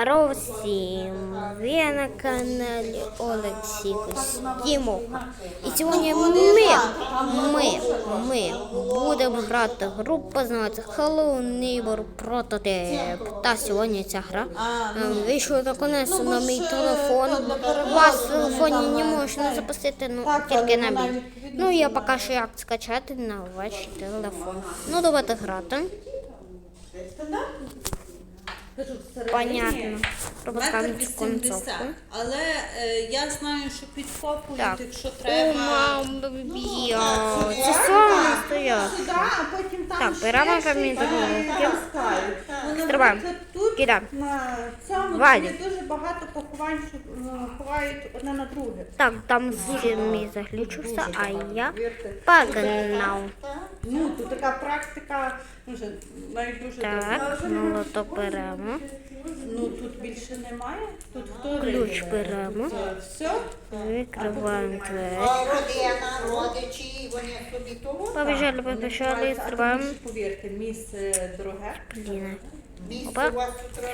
Здорово всім! Ви на каналі Олексій Костімов. І сьогодні ми, ми, ми будемо грати гру, позивається Hello Neighbor Prototype. Та сьогодні ця гра ем, вийшла наконець на мій телефон. У вас в телефоні не можна запустити, ну тільки на мій. Ну я поки що як скачати на ваш телефон. Ну давайте грати. Понятно. Пропускаємо Метр цю концовку. 80. Але е, я знаю, що підкопують, Так. якщо О, треба. мам, бія. Це. Сюди, а потім там Так, ще беремо щось. Ну, наприклад, Тут Кидаємо. на цьому Вадю. є дуже багато поховань, що ну, ховають одне на друге. Так, там син мій заглючився, а я погнав. Ну, тут така практика, дуже, навіть дуже Так, добра. молоток беремо. Ну, тут більше немає. Тут хто Ключ беремо. Все. Викриваємо двері. Родина, родичі, вони собі того. Побіжали, побіжали, стрибаємо. Повірте, місце дороге. Блін. Місце Опа. у вас тут.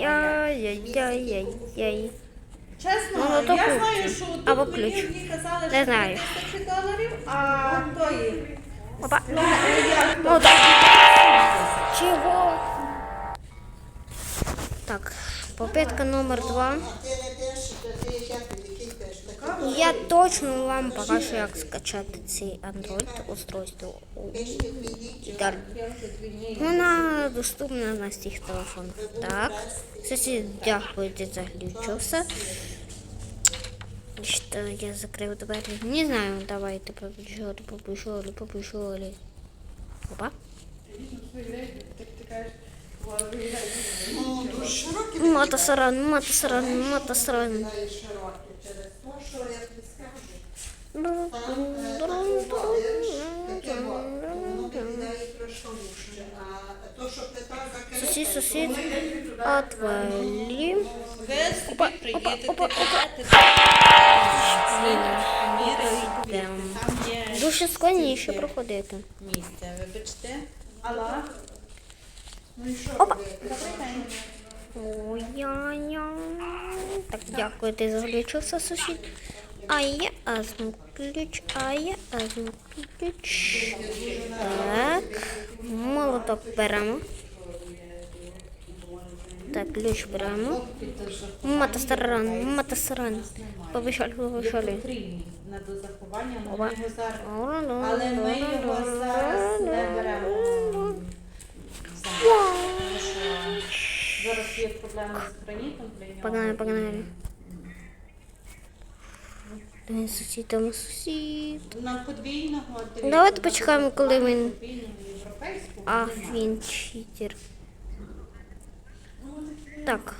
Яй-яй-яй-яй-яй. Чесно, Ну, ну, то я ключ. знаю, що тут Або мені ключ. одні казали, Не що знаю. доларів, а тої Опа. Ну да. Чего? Так, попытка номер два. Я точно вам покажу, как скачать цей Android устройство. Вона ну, доступна на всіх телефонах. Так, всі дякую за заключился. Что я закрыл дверь? Не знаю, давайте побежали, побежали, побежали. Опа. Матасаран, матасаран, матасаран. Сусід, сусід, отвали. Опа, опа, опа, опа. Дуже складніше проходити. місце, вибачте. Алла, ну і що Опа. робити? Ой-я-я. Так, дякую, ти заглючився, сусід. А я азму ключ, а я азму ключ. Так, молоток беремо. Так, ключ беремо. Мотосаран, мотосаран. Побіжали, побіжали. На дозаховання, але ми його зараз, але ми його зараз не беремо. Зараз, є проблеми з гранітом для нього. Погнали, погнали. Там сусід, там сусід. На подвійного Давайте почекаємо, коли він. А, він читер. Так.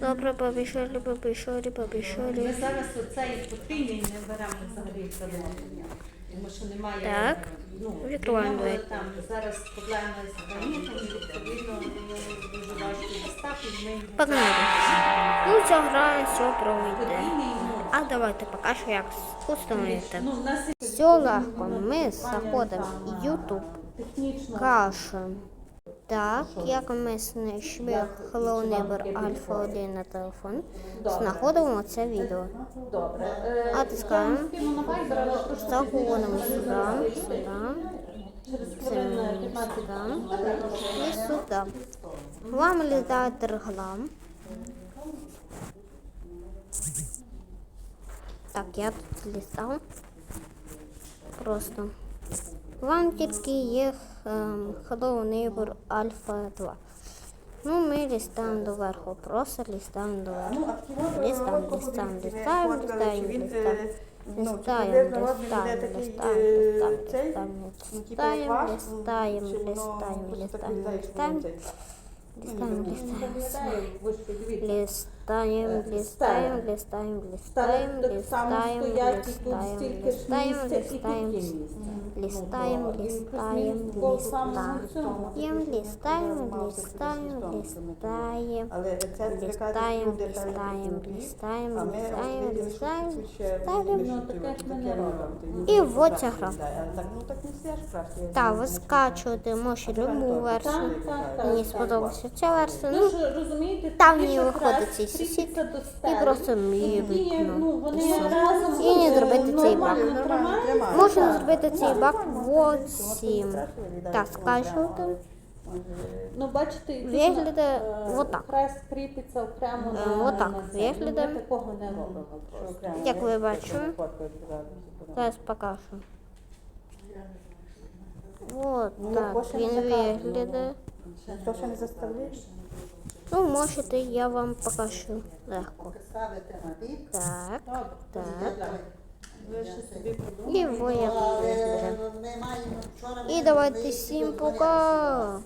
Добре, побішолі, побішолі, побішолі. Ми зараз оцей потрійні не беремо взагалі замовлення, тому що немає. Так, ну, віртуальної. Там зараз проблеми з гранітом, відповідно, дуже важко доставки. Ми... Погнали. Ну, ця гра все пройде. А давайте покажу, як установити. Ну, все легко, ми заходимо в YouTube, кашем. Так, як ми знайшли головний бер Альфа 1 на телефон, знаходимо це відео. Добре. Натискаємо, загонимо сюди, сюди, сюди і сюди. Вам літає терглам. Так, я тут літав. Просто. Вам тільки є ем, Hello Neighbor Alpha 2. Ну, ми лістаємо доверху, просто лістаємо доверху. Лістаємо, лістаємо, лістаємо, лістаємо, лістаємо. Листаємо, листаємо, листаємо, листаємо, листаємо, листаємо, листаємо, листаємо, листаємо, листаємо, листаємо, листаємо, Листаємо, листаємо, листаємо, листаємо, так само стоять, і тут стільки ж місця, і тут є місця. Листаємо, листаємо, листаємо, листаємо, листаємо, листаємо, Але це листаємо, листаємо, листаємо, листаємо, листаємо, листаємо. І вот ця гра. Так, ви скачуєте, може, любу версію. Мені сподобалася ця версія. Ну, там не виходить цей сусід, і просто мій Тоді, вікно. Ну, вони І разом І не зробити цей бак. нормально тримаються. Можна зробити цей бак в цім. Так, скачувати. Ну, бачите, і тут, Виглядає е, отак. Хрест кріпиться окремо Е, на, отак на. Ми такого не робимо. Як ви бачите, зараз покажу. От так він виглядає. Хто ще не заставляєш? Ну, можете, я вам покажу легко. Ставити на бік. Так, так. Ви ще собі І во як Але виглядає. ми маємо вчора. І давайте всім пока.